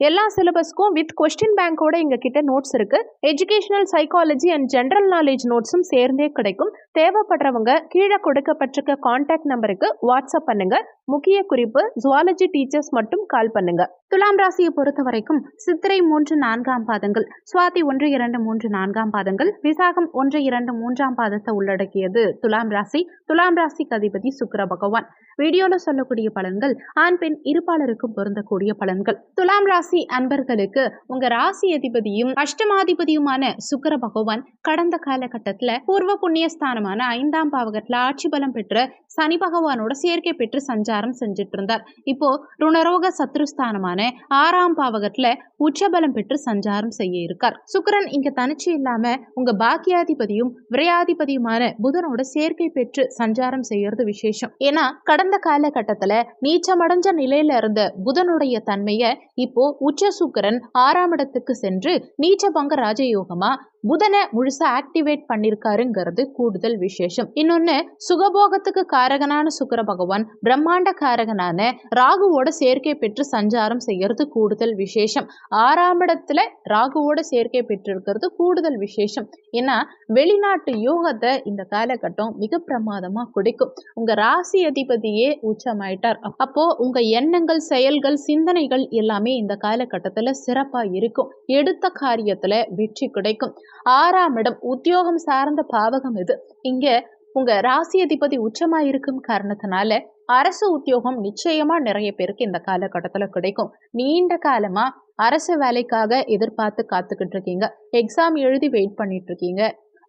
எல்லா சிலபஸ்க்கும் with question பேங்கோட எங்க கிட்ட நோட்ஸ் இருக்கு educational psychology and general knowledge நோட்ஸும் சேர்ந்தே கிடைக்கும். தேவைப்படுறவங்க கீழே கொடுக்கப்பட்டிருக்க கான்டாக்ட் நம்பருக்கு வாட்ஸ்அப் பண்ணுங்க. முக்கிய குறிப்பு ஜுவாலஜி டீச்சர்ஸ் மட்டும் கால் பண்ணுங்க. துலாம் ராசியை பொறுத்த வரைக்கும் சித்திரை மூன்று நான்காம் பாதங்கள் சுவாதி ஒன்று இரண்டு மூன்று நான்காம் பாதங்கள் விசாகம் ஒன்று இரண்டு மூன்றாம் பாதத்தை உள்ளடக்கியது துலாம் ராசி. துலாம் ராசிக்கு அதிபதி சுக்கர பகவான். வீடியோல சொல்லக்கூடிய பலன்கள் ஆண் பெண் இருப்பாளருக்கும் பொருந்தக்கூடிய பலன்கள். துலாம் ராசி அன்பர்களுக்கு உங்க ராசி அதிபதியும் அஷ்டமாதிபதியுமான சுக்கிர பகவான் கடந்த காலகட்டத்துல பூர்வ புண்ணிய ஸ்தானமான ஐந்தாம் பாவகத்துல ஆட்சி பலம் பெற்ற சனி பகவானோட சேர்க்கை பெற்று சஞ்சாரம் செஞ்சுட்டு இருந்தார் இப்போ ருணரோக சத்ருஸ்தானமான ஆறாம் பாவகத்துல உச்சபலம் பெற்று சஞ்சாரம் செய்ய இருக்கார். சுக்கிரன் இங்க தனிச்சு இல்லாம உங்க பாக்கியாதிபதியும் விரையாதிபதியுமான புதனோட சேர்க்கை பெற்று சஞ்சாரம் செய்யறது விசேஷம். ஏன்னா கடந்த காலகட்டத்துல நீச்சமடைஞ்ச நிலையில இருந்த புதனுடைய தன்மைய இப்போ உச்ச சுக்கரன் ஆறாம் இடத்துக்கு சென்று நீச்சபங்க ராஜயோகமா புதனை முழுசா ஆக்டிவேட் பண்ணிருக்காருங்கிறது கூடுதல் விசேஷம். இன்னொன்னு சுகபோகத்துக்கு காரகனான சுக்கர பகவான் பிரம்மாண்ட காரகனான ராகுவோட சேர்க்கை பெற்று சஞ்சாரம் செய்யறது கூடுதல் விசேஷம். ஆறாம் இடத்துல ராகுவோட சேர்க்கை பெற்றிருக்கிறது கூடுதல் விசேஷம். ஏன்னா வெளிநாட்டு யோகத்தை இந்த காலகட்டம் மிக பிரமாதமா குடிக்கும். உங்க ராசி அதிபதியே உச்சமாயிட்டார். அப்போ உங்க எண்ணங்கள் செயல்கள் சிந்தனைகள் எல்லாமே இந்த காலகட்டத்துல சிறப்பா இருக்கும். எடுத்த காரியத்துல வெற்றி கிடைக்கும். ஆறாம் இடம் உத்தியோகம் சார்ந்த பாவகம் இது இங்க உங்க ராசி அதிபதி உச்சமா இருக்கும் காரணத்தினால அரசு உத்தியோகம் நிச்சயமா நிறைய பேருக்கு இந்த காலகட்டத்துல கிடைக்கும். நீண்ட காலமா அரசு வேலைக்காக எதிர்பார்த்து காத்துக்கிட்டு இருக்கீங்க. எக்ஸாம் எழுதி வெயிட் பண்ணிட்டு இருக்கீங்க.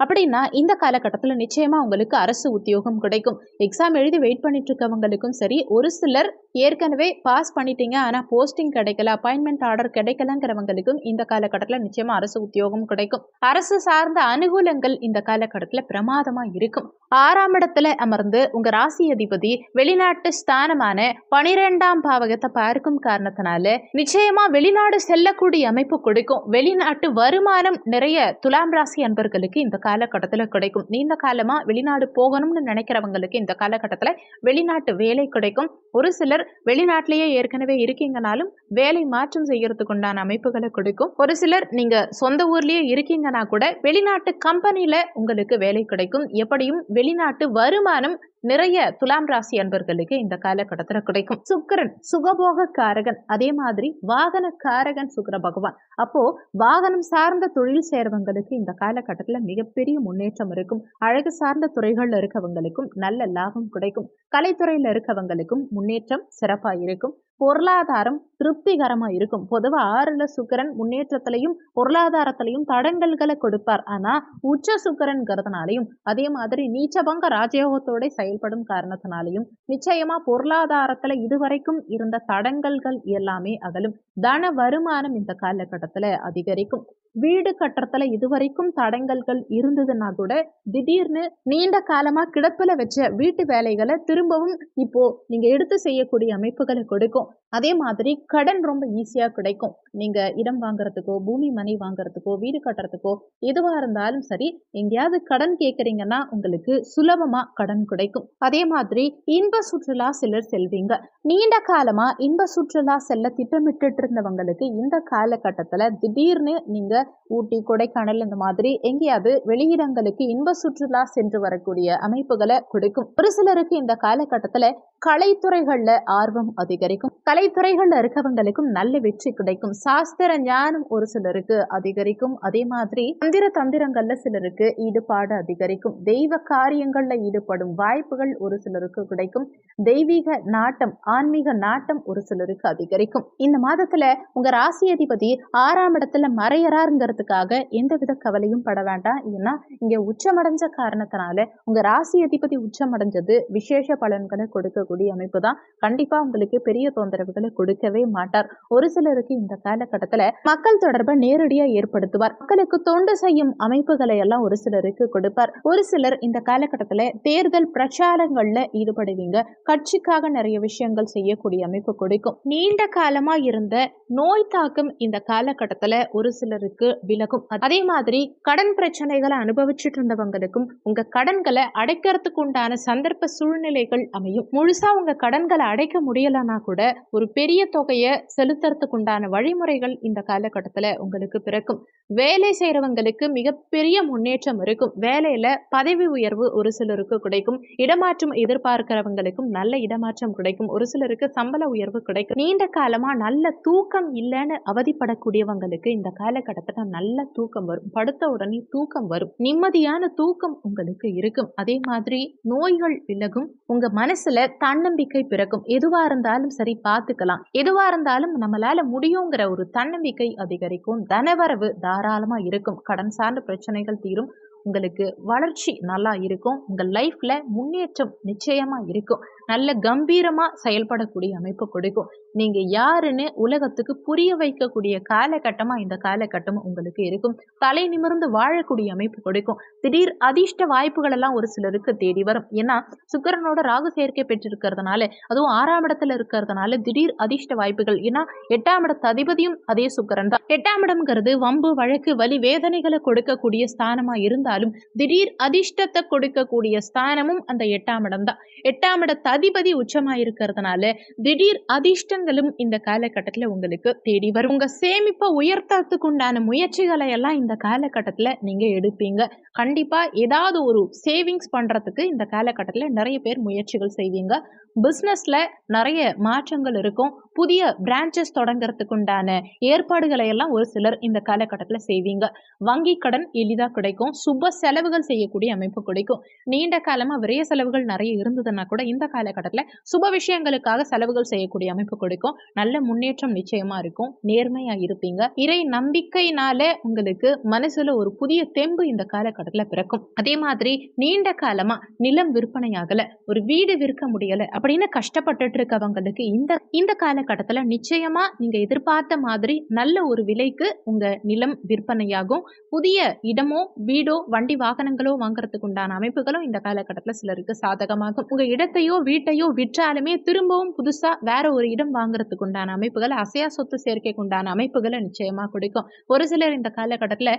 அப்படின்னா இந்த காலகட்டத்தில் நிச்சயமா உங்களுக்கு அரசு உத்தியோகம் கிடைக்கும். எக்ஸாம் எழுதி வெயிட் பண்ணிட்டு இருக்கவங்களுக்கும் சரி ஒரு சிலர் ஏற்கனவே பாஸ் பண்ணிட்டீங்க ஆனால் போஸ்டிங் கிடைக்கல அப்பாயின்மெண்ட் ஆர்டர் கிடைக்கலங்கிறவங்களுக்கும் இந்த காலகட்டத்தில் நிச்சயமா அரசு உத்தியோகம் கிடைக்கும். அரசு சார்ந்த அனுகூலங்கள் இந்த காலகட்டத்தில் பிரமாதமாக இருக்கும். ஆறாம் இடத்துல அமர்ந்து உங்க ராசி அதிபதி வெளிநாட்டு ஸ்தானமான பனிரெண்டாம் பாவகத்தை பார்க்கும் காரணத்தினால நிச்சயமா வெளிநாடு செல்லக்கூடிய அமைப்பு கொடுக்கும். வெளிநாட்டு வருமானம் நிறைய துலாம் ராசி அன்பர்களுக்கு இந்த காலகட்டத்தில் கிடைக்கும். நீண்ட காலமா வெளிநாடு போகணும்னு நினைக்கிறவங்களுக்கு இந்த காலகட்டத்தில் வெளிநாட்டு வேலை கிடைக்கும். ஒரு சிலர் வெளிநாட்டிலேயே ஏற்கனவே இருக்கீங்கனாலும் வேலை மாற்றம் செய்யறதுக்கு உண்டான அமைப்புகளை கொடுக்கும். ஒரு சிலர் நீங்க சொந்த ஊர்லயே இருக்கீங்கன்னா கூட வெளிநாட்டு கம்பெனியில உங்களுக்கு வேலை கிடைக்கும். எப்படியும் வெளிநாட்டு வருமானம் நிறைய துலாம் ராசி அன்பர்களுக்கு இந்த காலகட்டத்தில் கிடைக்கும். சுக்கரன் சுகபோக காரகன். அதே மாதிரி வாகன காரகன் சுக்கர பகவான். அப்போ வாகனம் சார்ந்த தொழில் செய்றவங்களுக்கு இந்த காலகட்டத்தில் மிகப்பெரிய முன்னேற்றம் இருக்கும். அழகு சார்ந்த துறைகள்ல இருக்கவங்களுக்கும் நல்ல லாபம் கிடைக்கும். கலைத்துறையில இருக்கவங்களுக்கும் முன்னேற்றம் சிறப்பா இருக்கும். பொருளாதாரம் திருப்திகரமா இருக்கும். பொதுவா ஆறுல சுக்கரன் முன்னேற்றத்திலையும் பொருளாதாரத்திலையும் தடங்கல்களை கொடுப்பார். ஆனா உச்ச சுக்கரன்கிறதுனாலையும் அதே மாதிரி நீச்சபங்க ராஜயோகத்தோட செயல்படும் காரணத்தினாலையும் நிச்சயமா பொருளாதாரத்துல இதுவரைக்கும் இருந்த தடங்கல்கள் எல்லாமே அகலும் தன வருமானம் இந்த காலகட்டத்துல அதிகரிக்கும். வீடு கட்டுறதுல இதுவரைக்கும் தடங்கல்கள் இருந்ததுன்னா கூட திடீர்னு நீண்ட காலமா கிடப்புல வச்ச வீட்டு வேலைகளை திரும்பவும் இப்போ நீங்க எடுத்து செய்யக்கூடிய அமைப்புகளை கொடுக்கும். அதே மாதிரி கடன் ரொம்ப ஈஸியா கிடைக்கும். நீங்க இடம் வாங்குறதுக்கோ பூமி மனை வாங்குறதுக்கோ வீடு கட்டுறதுக்கோ எதுவா இருந்தாலும் சரி எங்கேயாவது கடன் கேட்குறீங்கன்னா உங்களுக்கு சுலபமா கடன் கிடைக்கும் கிடைக்கும். அதே மாதிரி இன்ப சுற்றுலா சிலர் செல்வீங்க. நீண்ட காலமா இன்ப சுற்றுலா செல்ல திட்டமிட்டு இருந்தவங்களுக்கு இந்த காலகட்டத்துல திடீர்னு நீங்க ஊட்டி கொடைக்கானல் இந்த மாதிரி எங்கேயாவது வெளியிடங்களுக்கு இன்ப சுற்றுலா சென்று வரக்கூடிய அமைப்புகளை கொடுக்கும். ஒரு சிலருக்கு இந்த காலகட்டத்துல கலைத்துறைகள்ல ஆர்வம் அதிகரிக்கும். கலைத்துறைகள்ல இருக்கவங்களுக்கும் நல்ல வெற்றி கிடைக்கும். சாஸ்திர ஞானம் ஒரு சிலருக்கு அதிகரிக்கும். அதே மாதிரி தந்திர தந்திரங்கள்ல சிலருக்கு ஈடுபாடு அதிகரிக்கும். தெய்வ காரியங்கள்ல ஈடுபடும் வாய்ப்பு வாய்ப்புகள் ஒரு சிலருக்கு கிடைக்கும். தெய்வீக நாட்டம் ஆன்மீக நாட்டம் ஒரு சிலருக்கு அதிகரிக்கும். இந்த மாதத்துல உங்க ராசி அதிபதி ஆறாம் இடத்துல மறையறாருங்கிறதுக்காக எந்தவித கவலையும் பட வேண்டாம். ஏன்னா இங்க உச்சமடைஞ்ச காரணத்தினால உங்க ராசி அதிபதி உச்சமடைஞ்சது விசேஷ பலன்களை கொடுக்கக்கூடிய அமைப்பு தான் கண்டிப்பா உங்களுக்கு பெரிய தொந்தரவுகளை கொடுக்கவே மாட்டார். ஒரு சிலருக்கு இந்த காலகட்டத்துல மக்கள் தொடர்பை நேரடியா ஏற்படுத்துவார். மக்களுக்கு தொண்டு செய்யும் அமைப்புகளை எல்லாம் ஒரு சிலருக்கு கொடுப்பார். ஒரு சிலர் இந்த காலகட்டத்துல தேர்தல் பிரச்சாரங்கள்ல ஈடுபடுவீங்க. கட்சிக்காக நிறைய விஷயங்கள் செய்யக்கூடிய அமைப்பு கொடுக்கும். நீண்ட காலமா இருந்த நோய் தாக்கம் இந்த காலகட்டத்துல ஒரு சிலருக்கு விலகும். அதே மாதிரி கடன் பிரச்சனைகளை அனுபவிச்சுட்டு இருந்தவங்களுக்கும் உங்க கடன்களை அடைக்கிறதுக்கு உண்டான சந்தர்ப்ப சூழ்நிலைகள் அமையும். முழுசா உங்க கடன்களை அடைக்க முடியலன்னா கூட ஒரு பெரிய தொகையை செலுத்துறதுக்கு உண்டான வழிமுறைகள் இந்த காலகட்டத்துல உங்களுக்கு பிறக்கும். வேலை செய்யறவங்களுக்கு மிகப்பெரிய முன்னேற்றம் இருக்கும். வேலையில பதவி உயர்வு ஒரு சிலருக்கு கிடைக்கும். இடமாற்றம் எதிர்பார்க்கிறவங்களுக்கும் நல்ல இடமாற்றம் கிடைக்கும். ஒரு சிலருக்கு சம்பள உயர்வு கிடைக்கும். நீண்ட காலமா நல்ல தூக்கம் இல்லைன்னு அவதிப்படக்கூடியவங்களுக்கு இந்த காலகட்டத்தில் நல்ல தூக்கம் வரும். படுத்த உடனே தூக்கம் வரும். நிம்மதியான தூக்கம் உங்களுக்கு இருக்கும். அதே மாதிரி நோய்கள் விலகும். உங்க மனசுல தன்னம்பிக்கை பிறக்கும். எதுவா இருந்தாலும் சரி பார்த்துக்கலாம். எதுவா இருந்தாலும் நம்மளால முடியுங்கிற ஒரு தன்னம்பிக்கை அதிகரிக்கும். தனவரவு தாராளமா இருக்கும். கடன் சார்ந்த பிரச்சனைகள் தீரும். உங்களுக்கு வளர்ச்சி நல்லா இருக்கும். உங்கள் லைஃப்பில் முன்னேற்றம் நிச்சயமாக இருக்கும். நல்ல கம்பீரமா செயல்படக்கூடிய அமைப்பு கொடுக்கும். நீங்க யாருன்னு உலகத்துக்கு புரிய வைக்கக்கூடிய காலகட்டமா இந்த காலகட்டம் உங்களுக்கு இருக்கும். தலை நிமிர்ந்து வாழக்கூடிய அமைப்பு கொடுக்கும். திடீர் அதிர்ஷ்ட வாய்ப்புகள் எல்லாம் ஒரு சிலருக்கு தேடி வரும். ஏன்னா சுக்கரனோட ராகு சேர்க்கை பெற்றிருக்கிறதுனால அதுவும் ஆறாம் இடத்துல இருக்கிறதுனால திடீர் அதிர்ஷ்ட வாய்ப்புகள். ஏன்னா எட்டாம் இடத்து அதிபதியும் அதே சுக்கரன் தான். எட்டாம் இடம்ங்கிறது வம்பு வழக்கு வலி வேதனைகளை கொடுக்கக்கூடிய ஸ்தானமா இருந்தாலும் திடீர் அதிர்ஷ்டத்தை கொடுக்கக்கூடிய ஸ்தானமும் அந்த எட்டாம் இடம் தான். எட்டாம் இடத்து அதிபதி உச்சமா இருக்கிறதுனால திடீர் அதிர்ஷ்டங்களும் இந்த காலகட்டத்தில் உங்களுக்கு தேடி வரும். உங்க சேமிப்பை உயர்த்தறதுக்கு உண்டான முயற்சிகளை எல்லாம் இந்த காலகட்டத்தில் நீங்க எடுப்பீங்க. கண்டிப்பா ஏதாவது ஒரு சேவிங்ஸ் பண்றதுக்கு இந்த காலகட்டத்தில் நிறைய பேர் முயற்சிகள் செய்வீங்க. பிஸ்னஸ்ல நிறைய மாற்றங்கள் இருக்கும். புதிய பிரான்ச்சஸ் தொடங்குறதுக்கு உண்டான ஏற்பாடுகளை எல்லாம் ஒரு சிலர் இந்த காலகட்டத்தில் செய்வீங்க. வங்கி கடன் எளிதாக கிடைக்கும். சுப செலவுகள் செய்யக்கூடிய அமைப்பு கிடைக்கும். நீண்ட காலமாக விரைய செலவுகள் நிறைய இருந்ததுன்னா கூட இந்த காலகட்டத்தில் சுப விஷயங்களுக்காக செலவுகள் செய்யக்கூடிய அமைப்பு கொடுக்கும். நல்ல முன்னேற்றம் நிச்சயமா இருக்கும். நேர்மையா இருப்பீங்க. இறை நம்பிக்கையினால உங்களுக்கு மனசுல ஒரு புதிய தெம்பு இந்த காலகட்டத்தில் பிறக்கும். அதே மாதிரி நீண்ட காலமா நிலம் விற்பனையாகல ஒரு வீடு விற்க முடியல அப்படின்னு கஷ்டப்பட்டுட்டு இருக்கவங்களுக்கு இந்த இந்த காலகட்டத்தில் நிச்சயமா நீங்க எதிர்பார்த்த மாதிரி நல்ல ஒரு விலைக்கு உங்க நிலம் விற்பனையாகும். புதிய இடமோ வீடோ வண்டி வாகனங்களோ வாங்குறதுக்கு உண்டான அமைப்புகளும் இந்த காலகட்டத்தில் சிலருக்கு சாதகமாகும். உங்க இடத்தையோ வீட்டையோ விற்றாலுமே திரும்பவும் புதுசா வேற ஒரு இடம் வாங்குறதுக்கு உண்டான அமைப்புகள் அசையா சொத்து சேர்க்கைக்கு உண்டான அமைப்புகளை நிச்சயமா கொடுக்கும். ஒரு சிலர் இந்த காலகட்டத்துல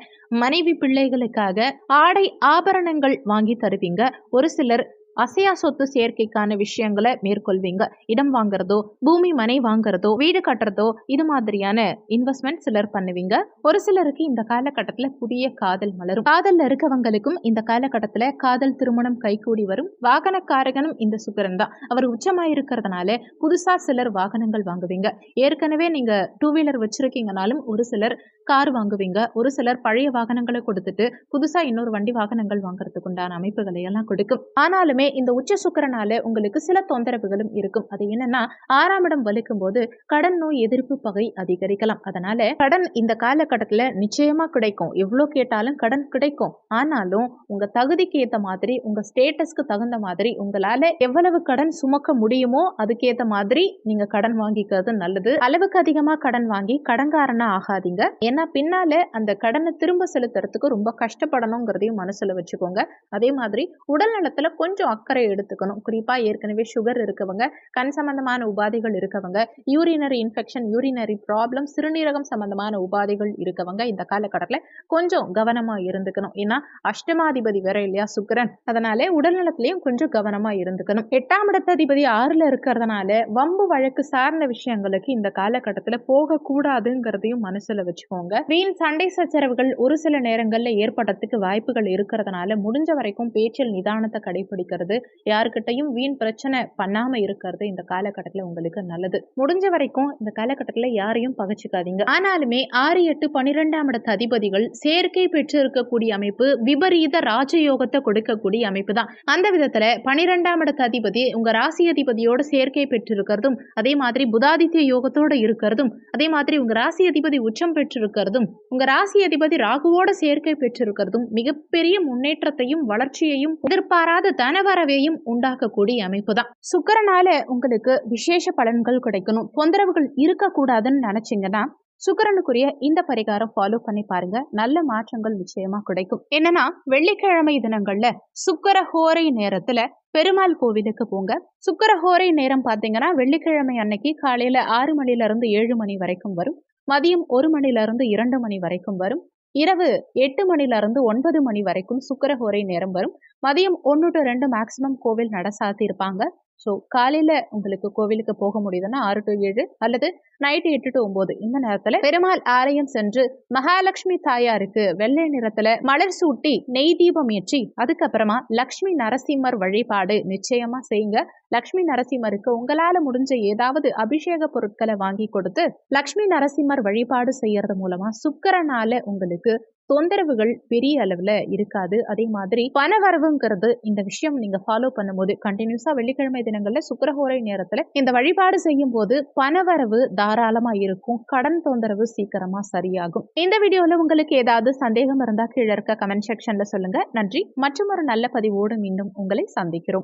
மனைவி பிள்ளைகளுக்காக ஆடை ஆபரணங்கள் வாங்கி தருவீங்க. ஒரு சிலர் அசையா சொத்து சேர்க்கைக்கான விஷயங்களை மேற்கொள்வீங்க. இடம் வாங்குறதோ பூமி மனை வாங்குறதோ வீடு கட்டுறதோ இது மாதிரியான இன்வெஸ்ட்மெண்ட் சிலர் பண்ணுவீங்க. ஒரு சிலருக்கு இந்த காலகட்டத்துல புதிய காதல் மலரும். காதல்ல இருக்கவங்களுக்கும் இந்த காலகட்டத்துல காதல் திருமணம் கைகூடி வரும். வாகனக்காரகனும் இந்த சுக்கரன் தான். அவர் உச்சமா இருக்கிறதுனால புதுசா சிலர் வாகனங்கள் வாங்குவீங்க. ஏற்கனவே நீங்க டூ வீலர் வச்சிருக்கீங்கனாலும் ஒரு சிலர் கார் வாங்குவீங்க. ஒரு சிலர் பழைய வாகனங்களை கொடுத்துட்டு புதுசா இன்னொரு வண்டி வாகனங்கள் வாங்குறதுக்கு உண்டான அமைப்புகளை எல்லாம் கொடுக்கும். ஆனாலுமே இந்த உச்ச சுக்கரனால உங்களுக்கு சில தொந்தரவுகளும் இருக்கும். அது என்னன்னா ஆறாம் இடம் வலிக்கும் போது கடன் நோய் எதிர்ப்பு பகை அதிகரிக்கலாம். அதனால கடன் இந்த காலகட்டத்துல நிச்சயமா கிடைக்கும். எவ்வளவு கேட்டாலும் கடன் கிடைக்கும். ஆனாலும் உங்க தகுதிக்கு ஏத்த மாதிரி உங்க ஸ்டேட்டஸ்க்கு தகுந்த மாதிரி உங்களால எவ்வளவு கடன் சுமக்க முடியுமோ அதுக்கேத்த மாதிரி நீங்க கடன் வாங்கிக்கிறது நல்லது. அளவுக்கு அதிகமா கடன் வாங்கி கடன்காரனா ஆகாதீங்க. ஏன்னா பின்னால அந்த கடனை திரும்ப செலுத்துறதுக்கு ரொம்ப கஷ்டப்படணுங்கிறதையும் மனசுல வச்சுக்கோங்க. அதே மாதிரி உடல் நலத்துல கொஞ்சம் அக்கறை எடுத்துக்கணும். குறிப்பா ஏற்கனவே சுகர் இருக்கவங்க கண் சம்பந்தமான உபாதைகள் இருக்கவங்க யூரினரி இன்ஃபெக்ஷன் யூரினரி ப்ராப்ளம் சிறுநீரகம் சம்பந்தமான உபாதைகள் இருக்கவங்க இந்த காலகட்டத்தில் கொஞ்சம் கவனமா இருந்துக்கணும். ஏன்னா அஷ்டமாதிபதி வேற இல்லையா சுக்கரன்? அதனால உடல்நலத்திலையும் கொஞ்சம் கவனமா இருந்துக்கணும். எட்டாம் இடத்ததிபதி ஆறுல இருக்கிறதுனால வம்பு வழக்கு சார்ந்த விஷயங்களுக்கு இந்த காலகட்டத்தில் போகக்கூடாதுங்கிறதையும் மனசில் மனசுல வச்சுக்கோங்க. வீண் சண்டை சச்சரவுகள் ஒரு சில நேரங்களில் ஏற்படுறதுக்கு வாய்ப்புகள் இருக்கிறதுனால முடிஞ்ச வரைக்கும் பேச்சில் நிதானத்தை கடைபிடிக்கிறது யாருக்கிட்டையும் வீண் பிரச்சனை பண்ணாம இருக்கிறது இந்த காலகட்டத்தில் உங்களுக்கு நல்லது. முடிஞ்ச வரைக்கும் இந்த காலகட்டத்தில் யாரையும் பகச்சுக்காதீங்க. ஆனாலுமே ஆறு எட்டு பன்னிரெண்டாம் இடத்து அதிபதிகள் சேர்க்கை பெற்று இருக்கக்கூடிய அமைப்பு விபரீத ராஜயோகத்தை கொடுக்கக்கூடிய அமைப்பு தான். அந்த விதத்துல பன்னிரெண்டாம் இடத்து அதிபதி உங்க ராசி அதிபதியோட சேர்க்கை பெற்றிருக்கிறதும் அதே மாதிரி புதாதித்ய யோகத்தோட இருக்கிறதும் அதே மாதிரி உங்க ராசி அதிபதி உச்சம் பெற்றிருக்கிறதும் உங்க ராசி அதிபதி ராகுவோட சேர்க்கை பெற்றிருக்கிறதும் மிகப்பெரிய முன்னேற்றத்தையும் வளர்ச்சியையும் எதிர்பாராத தனவரவையும் உண்டாக்கக்கூடிய அமைப்பு தான் சுக்கரனால உங்களுக்கு விசேஷ பலன்கள் கிடைக்கணும். தொந்தரவுகள் இருக்கக்கூடாதுன்னு நினைச்சீங்கன்னா சுக்கரனுக்குரிய இந்த பரிகாரம் ஃபாலோ பண்ணி பாருங்க. நல்ல மாற்றங்கள் நிச்சயமா கிடைக்கும். என்னன்னா வெள்ளிக்கிழமை தினங்கள்ல சுக்கர ஹோரை நேரத்துல பெருமாள் கோவிலுக்கு போங்க. சுக்கர ஹோரை நேரம் பாத்தீங்கன்னா வெள்ளிக்கிழமை அன்னைக்கு காலையில ஆறு மணில இருந்து ஏழு மணி வரைக்கும் வரும். மதியம் ஒரு மணில இருந்து இரண்டு மணி வரைக்கும் வரும். இரவு எட்டு மணிலிருந்து ஒன்பது மணி வரைக்கும் சுக்கரஹோரை நேரம் வரும். மதியம் ஒன்று டு ரெண்டு மேக்சிமம் கோவில் நட சாத்தியிருப்பாங்க ஸோ காலையில் உங்களுக்கு கோவிலுக்கு போக முடியுதுன்னா ஆறு டு ஏழு அல்லது நைட்டு எட்டு டு ஒம்பது இந்த நேரத்தில் பெருமாள் ஆலயம் சென்று மகாலட்சுமி தாயாருக்கு வெள்ளை நிறத்தில் மலர் சூட்டி நெய் தீபம் ஏற்றி அதுக்கப்புறமா லக்ஷ்மி நரசிம்மர் வழிபாடு நிச்சயமா செய்யுங்க. லக்ஷ்மி நரசிம்மருக்கு உங்களால முடிஞ்ச ஏதாவது அபிஷேக பொருட்களை வாங்கி கொடுத்து லக்ஷ்மி நரசிம்மர் வழிபாடு செய்யறது மூலமா சுக்கரனால உங்களுக்கு தொந்தரவுகள் பெரிய அளவுல இருக்காது. அதே மாதிரி பணவரவுங்கிறது இந்த விஷயம் நீங்க ஃபாலோ பண்ணும்போது கண்டினியூஸா வெள்ளிக்கிழமை தினங்கள்ல சுக்கரஹோரை நேரத்துல இந்த வழிபாடு செய்யும் போது பணவரவு தாராளமா இருக்கும். கடன் தொந்தரவு சீக்கிரமா சரியாகும். இந்த வீடியோல உங்களுக்கு ஏதாவது சந்தேகம் இருந்தா கீழே இருக்க கமெண்ட் செக்ஷன்ல சொல்லுங்க. நன்றி. மற்றும் ஒரு நல்ல பதிவோடு மீண்டும் உங்களை சந்திக்கிறோம்.